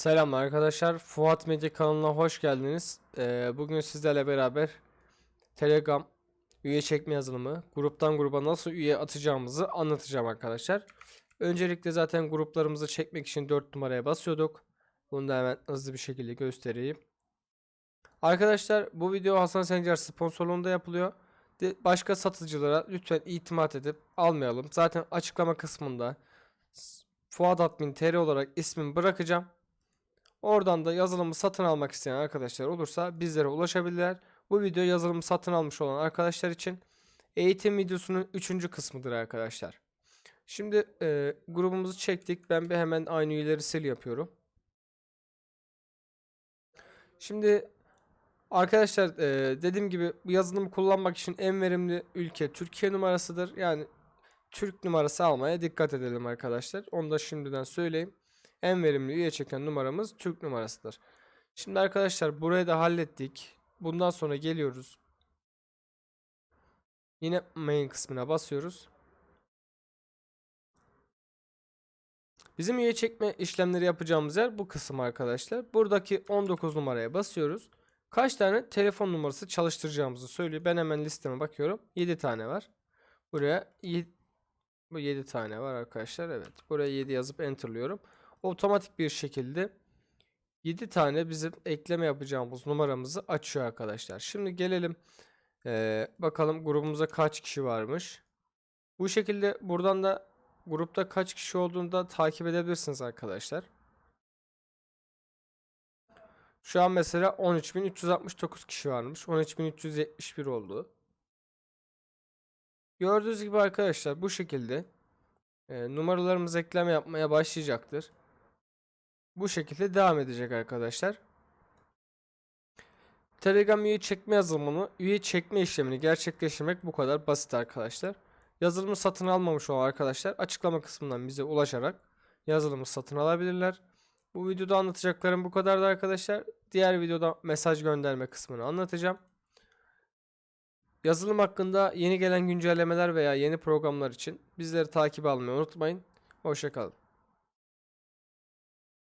Selam arkadaşlar. Fuat Medya kanalına hoş geldiniz. Ee, bugün sizlerle beraber Telegram üye çekme yazılımı, gruptan gruba nasıl üye atacağımızı anlatacağım arkadaşlar. Öncelikle zaten gruplarımızı çekmek için 4 numaraya basıyorduk. Bunu da hemen hızlı bir şekilde göstereyim. Arkadaşlar bu video Hasan Sencer sponsorluğunda yapılıyor. Başka satıcılara lütfen itimat edip almayalım. Zaten açıklama kısmında Fuat Admin TR olarak ismimi bırakacağım. Oradan da yazılımı satın almak isteyen arkadaşlar olursa bizlere ulaşabilirler. Bu video yazılımı satın almış olan arkadaşlar için eğitim videosunun 3. kısmıdır arkadaşlar. Şimdi e, grubumuzu çektik. Ben bir hemen aynı üyeleri sil yapıyorum. Şimdi arkadaşlar e, dediğim gibi bu yazılımı kullanmak için en verimli ülke Türkiye numarasıdır. Yani Türk numarası almaya dikkat edelim arkadaşlar. Onu da şimdiden söyleyeyim. En verimli üye çeken numaramız Türk numarasıdır. Şimdi arkadaşlar burayı da hallettik. Bundan sonra geliyoruz. Yine main kısmına basıyoruz. Bizim üye çekme işlemleri yapacağımız yer bu kısım arkadaşlar. Buradaki 19 numaraya basıyoruz. Kaç tane telefon numarası çalıştıracağımızı söylüyor. Ben hemen listeme bakıyorum. 7 tane var. Buraya y- bu 7 tane var arkadaşlar. Evet. Buraya 7 yazıp enterlıyorum. Otomatik bir şekilde 7 tane bizim ekleme yapacağımız numaramızı açıyor arkadaşlar. Şimdi gelelim eee, bakalım grubumuza kaç kişi varmış. Bu şekilde buradan da grupta kaç kişi olduğunu da takip edebilirsiniz arkadaşlar. Şu an mesela 13.369 kişi varmış. 13.371 oldu. Gördüğünüz gibi arkadaşlar bu şekilde e, numaralarımız ekleme yapmaya başlayacaktır. Bu şekilde devam edecek arkadaşlar. Telegram üye çekme yazılımını, üye çekme işlemini gerçekleştirmek bu kadar basit arkadaşlar. Yazılımı satın almamış olan arkadaşlar açıklama kısmından bize ulaşarak yazılımı satın alabilirler. Bu videoda anlatacaklarım bu kadardı arkadaşlar. Diğer videoda mesaj gönderme kısmını anlatacağım. Yazılım hakkında yeni gelen güncellemeler veya yeni programlar için bizleri takip almayı unutmayın. Hoşçakalın.